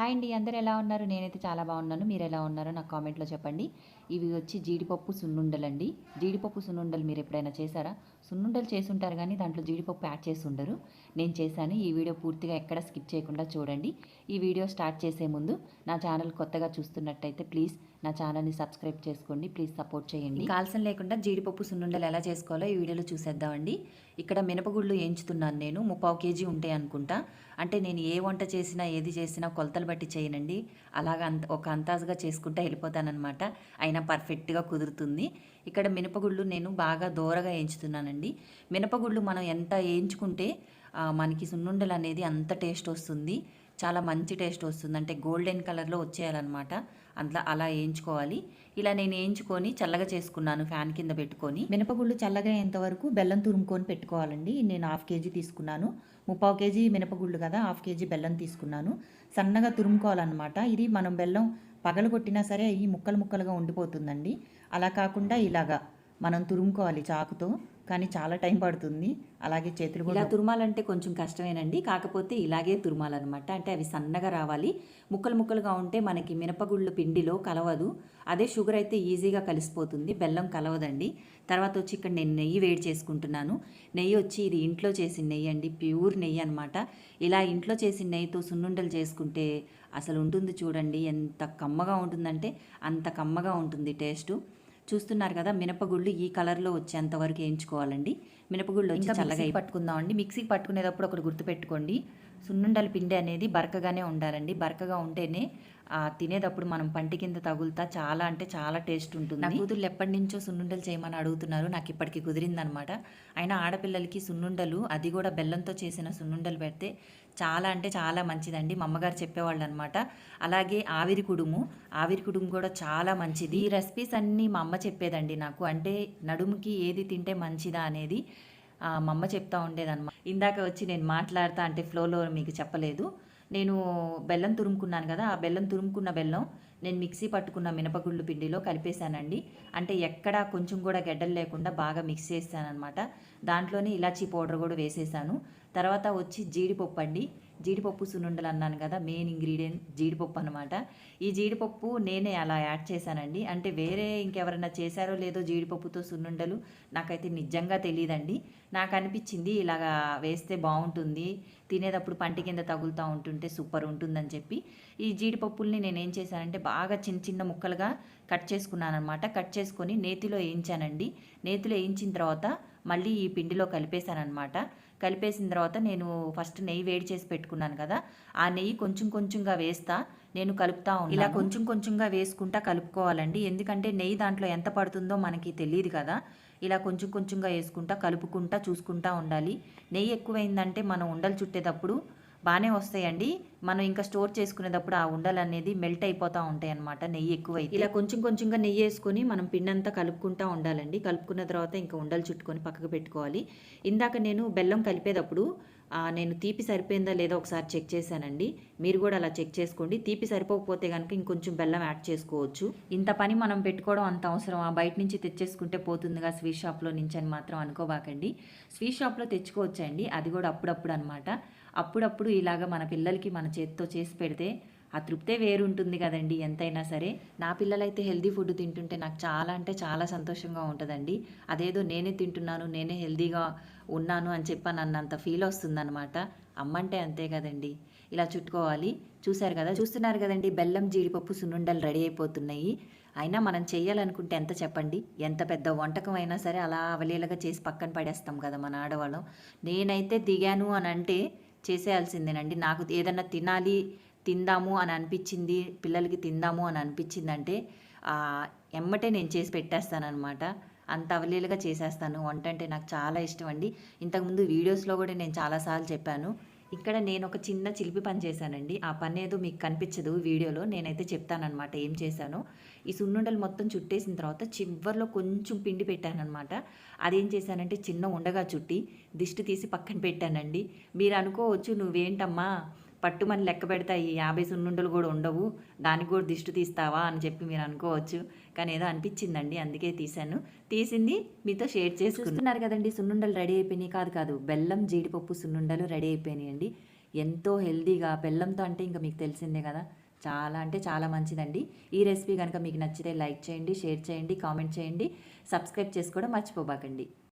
Hi అండి అందరు ఎలా ఉన్నారు? నేనైతే చాలా బాగున్నాను. మీరు ఎలా ఉన్నారో? నాకు కామెంట్లో చెప్పండి. ఇవి వచ్చి జీడిపప్పు సున్నుండలండి. జీడిపప్పు సున్నుండలు మీరు ఎప్పుడైనా చేశారా? సున్నుండలు చేసుంటారు కానీ దాంట్లో జీడిపప్పు యాడ్ చేసి ఉండరు. నేను చేశాను. ఈ వీడియో పూర్తిగా ఎక్కడ స్కిప్ చేయకుండా చూడండి. ఈ వీడియో స్టార్ట్ చేసే ముందు నా ఛానల్ కొత్తగా చూస్తున్నట్టయితే ప్లీజ్ నా ఛానల్ని సబ్స్క్రైబ్ చేసుకోండి. ప్లీజ్ సపోర్ట్ చేయండి. కాల్సం లేకుండా జీడిపప్పు సున్నుండలు ఎలా చేసుకోవాలో ఈ వీడియోలో చూసేద్దామండి. ఇక్కడ మినపగుళ్ళు వేయించుతున్నాను నేను. ముప్పావు కేజీ ఉంటాయి అనుకుంటా. అంటే నేను ఏ వంట చేసినా ఏది చేసినా కొలతలు బట్టి చేయనండి. అలాగ అంత ఒక అంతాజుగా చేసుకుంటే వెళ్ళిపోతానమాట అయినా పర్ఫెక్ట్గా కుదురుతుంది. ఇక్కడ మినపగుళ్ళు నేను బాగా దూరగా వేయించుతున్నానండి మినపగుళ్ళు మనం ఎంత వేయించుకుంటే మనకి సున్నుండలు అనేది అంత టేస్ట్ వస్తుంది. చాలా మంచి టేస్ట్ వస్తుంది. అంటే గోల్డెన్ కలర్లో వచ్చేయాలన్నమాట. అందులో అలా వేయించుకోవాలి. ఇలా నేను వేయించుకొని చల్లగా చేసుకున్నాను ఫ్యాన్ కింద పెట్టుకొని. మినపగుళ్ళు చల్లగా అయ్యేంత వరకు బెల్లం తురుముకొని పెట్టుకోవాలండి. నేను హాఫ్ కేజీ తీసుకున్నాను. ముప్పావు కేజీ మినపగుళ్ళు కదా హాఫ్ కేజీ బెల్లం తీసుకున్నాను. సన్నగా తురుముకోవాలన్నమాట. ఇది మనం బెల్లం పగలగొట్టినా సరే ఈ ముక్కలు ముక్కలుగా ఉండిపోతుందండి. అలా కాకుండా ఇలాగా మనం తురుముకోవాలి చాకుతో. కానీ చాలా టైం పడుతుంది. అలాగే చేతులు కూడా ఇలా తురుమాలంటే కొంచెం కష్టమేనండి. కాకపోతే ఇలాగే తురుమాలన్నమాట. అంటే అవి సన్నగా రావాలి. ముక్కలు ముక్కలుగా ఉంటే మనకి మినపగుళ్ళు పిండిలో కలవదు. అదే షుగర్ అయితే ఈజీగా కలిసిపోతుంది. బెల్లం కలవదండి. తర్వాత వచ్చి ఇక్కడ నేను నెయ్యి వేడి చేసుకుంటున్నాను. నెయ్యి వచ్చి ఇది ఇంట్లో చేసిన నెయ్యి అండి. ప్యూర్ నెయ్యి అనమాట ఇలా ఇంట్లో చేసిన నెయ్యితో సున్నుండలు చేసుకుంటే అసలు ఉంటుంది చూడండి. ఎంత కమ్మగా ఉంటుందంటే అంత కమ్మగా ఉంటుంది టేస్టు. చూస్తున్నారు కదా మినపగుళ్ళు ఈ కలర్లో వచ్చేంత వరకు వేయించుకోవాలండి. మినపగుళ్ళు వచ్చి చల్లగా పట్టుకుందామండి. మిక్సీకి పట్టుకునేటప్పుడు ఒకటి గుర్తుపెట్టుకోండి. సున్నుండల పిండి అనేది బరకగానే ఉండాలండి. బరకగా ఉంటేనే తినేటప్పుడు మనం పంటి కింద తగులుతా చాలా అంటే చాలా టేస్ట్ ఉంటుంది. నా కూతురు ఎప్పటి నుంచో సున్నుండలు చేయమని అడుగుతున్నారు. నాకు ఇప్పటికి కుదిరిందనమాట. అయినా ఆడపిల్లలకి సున్నుండలు అది కూడా బెల్లంతో చేసిన సున్నుండలు పెడితే చాలా అంటే చాలా మంచిదండి. మా అమ్మగారు చెప్పేవాళ్ళు అనమాట అలాగే ఆవిరి కుడుము ఆవిరి కుడుము కూడా చాలా మంచిది. ఈ రెసిపీస్ అన్నీ మా అమ్మ చెప్పేదండి నాకు. అంటే నడుముకి ఏది తింటే మంచిదా అనేది మా అమ్మ చెప్తా ఉండేదన్నమాట. ఇందాక వచ్చి నేను మాట్లాడతా అంటే ఫ్లోలో మీకు చెప్పలేదు. నేను బెల్లం తురుముకున్నాను కదా ఆ బెల్లం తురుముకున్న బెల్లం నేను మిక్సీ పట్టుకున్న మినపగుళ్ళు పిండిలో కలిపేశానండి. అంటే ఎక్కడా కొంచెం కూడా గడ్డలు లేకుండా బాగా మిక్స్ చేశానమాట దాంట్లోనే ఇలాచీ పౌడర్ కూడా వేసేసాను. తర్వాత వచ్చి జీడిపప్పు అండి. జీడిపప్పు సున్నుండలు అన్నాను కదా మెయిన్ ఇంగ్రీడియంట్ జీడిపప్పు అనమాట ఈ జీడిపప్పు నేనే అలా యాడ్ చేశానండి. అంటే వేరే ఇంకెవరైనా చేశారో లేదో జీడిపప్పుతో సున్నుండలు నాకైతే నిజంగా తెలియదండి నాకు అనిపించింది ఇలాగా వేస్తే బాగుంటుంది తినేటప్పుడు పంటి కింద తగులుతూ ఉంటుంటే సూపర్ ఉంటుందని చెప్పి ఈ జీడిపప్పుల్ని నేను ఏం చేశానంటే బాగా చిన్న చిన్న ముక్కలుగా కట్ చేసుకున్నాను అనమాట కట్ చేసుకొని నేతిలో వేయించానండి. నేతిలో వేయించిన తర్వాత మళ్ళీ ఈ పిండిలో కలిపేశానమాట కలిపేసిన తర్వాత నేను ఫస్ట్ నెయ్యి వేడి చేసి పెట్టుకున్నాను కదా ఆ నెయ్యి కొంచెం కొంచెంగా వేస్తా నేను కలుపుతా ఉన్నాను. ఇలా కొంచెం కొంచెంగా వేసుకుంటా కలుపుకోవాలండి. ఎందుకంటే నెయ్యి దాంట్లో ఎంత పడుతుందో మనకి తెలియదు కదా. ఇలా కొంచెం కొంచెంగా వేసుకుంటా కలుపుకుంటా చూసుకుంటా ఉండాలి. నెయ్యి ఎక్కువైందంటే మనం ఉండలు చుట్టేటప్పుడు బాగానే వస్తాయండి. మనం ఇంకా స్టోర్ చేసుకునేటప్పుడు ఆ ఉండలు అనేది మెల్ట్ అయిపోతూ ఉంటాయి అనమాట నెయ్యి ఎక్కువైతే. ఇలా కొంచెం కొంచెంగా నెయ్యి వేసుకొని మనం పిండంతా కలుపుకుంటా ఉండాలండి. కలుపుకున్న తర్వాత ఇంకా ఉండలు చుట్టుకొని పక్కకు పెట్టుకోవాలి. ఇందాక నేను బెల్లం కలిపేటప్పుడు నేను తీపి సరిపోయిందా లేదా ఒకసారి చెక్ చేశానండి. మీరు కూడా అలా చెక్ చేసుకోండి. తీపి సరిపోకపోతే కనుక ఇంకొంచెం బెల్లం యాడ్ చేసుకోవచ్చు. ఇంత పని మనం పెట్టుకోవడం అంత అవసరం ఆ బయట నుంచి తెచ్చేసుకుంటే పోతుందిగా స్వీట్ షాప్లో నుంచి అని మాత్రం అనుకోబాకండి. స్వీట్ షాప్లో తెచ్చుకోవచ్చండి. అది కూడా అప్పుడప్పుడు అనమాట అప్పుడప్పుడు ఇలాగ మన పిల్లలకి మన చేతితో చేసి పెడితే ఆ తృప్తే వేరు ఉంటుంది కదండి ఎంతైనా సరే. నా పిల్లలైతే హెల్దీ ఫుడ్ తింటుంటే నాకు చాలా అంటే చాలా సంతోషంగా ఉంటుందండి. అదేదో నేనే తింటున్నాను నేనే హెల్దీగా ఉన్నాను అని చెప్పి అన్నంత ఫీల్ వస్తుందన్నమాట. అమ్మంటే అంతే కదండి. ఇలా చుట్టుకోవాలి. చూశారు కదా చూస్తున్నారు కదండి బెల్లం జీడిపప్పు సున్నుండలు రెడీ అయిపోతున్నాయి. అయినా మనం చేయాలనుకుంటే ఎంత చెప్పండి? ఎంత పెద్ద వంటకం అయినా సరే అలా అవలీలగా చేసి పక్కన పడేస్తాం కదా మన ఆడవాళ్ళం. నేనైతే దిగాను అని అంటే చేసేయాల్సిందేనండి. నాకు ఏదన్నా తినాలి తిందాము అని అనిపించింది పిల్లలకి తిందాము అని అనిపించిందంటే ఆ, ఎమ్మటే నేను చేసి పెట్టేస్తానమాట అంత అవలీలుగా చేసేస్తాను. వంట అంటే నాకు చాలా ఇష్టం అండి. ఇంతకుముందు వీడియోస్లో కూడా నేను చాలాసార్లు చెప్పాను. ఇక్కడ నేను ఒక చిన్న చిలిపి పని చేశానండి. ఆ పని ఏదో మీకు కనిపించదు వీడియోలో. నేనైతే చెప్తానమాట ఏం చేశాను. ఈ సున్నుండలు మొత్తం చుట్టేసిన తర్వాత చివర్లో కొంచెం పిండి పెట్టానమాట అదేం చేశానంటే చిన్న ఉండగా చుట్టి దిష్టి తీసి పక్కన పెట్టానండి. మీరు అనుకోవచ్చు నువ్వేంటమ్మా పట్టుమని లెక్క పెడతాయి యాభై సున్నుండలు కూడా ఉండవు. దానికి కూడా దిష్టి తీస్తావా అని చెప్పి మీరు అనుకోవచ్చు. కానీ ఏదో అనిపించిందండి అందుకే తీశాను. తీసింది మీతో షేర్ చేసుకున్నారు కదండి సున్నుండలు రెడీ అయిపోయినాయి. కాదు కాదు బెల్లం జీడిపప్పు సున్నుండలు రెడీ అయిపోయినాయి అండి ఎంతో హెల్దీగా బెల్లంతో అంటే ఇంకా మీకు తెలిసిందే కదా. చాలా అంటే చాలా మంచిదండి. ఈ రెసిపీ కనుక మీకు నచ్చితే లైక్ చేయండి షేర్ చేయండి కామెంట్ చేయండి. సబ్స్క్రైబ్ చేసుకోవడం మర్చిపోబాకండి.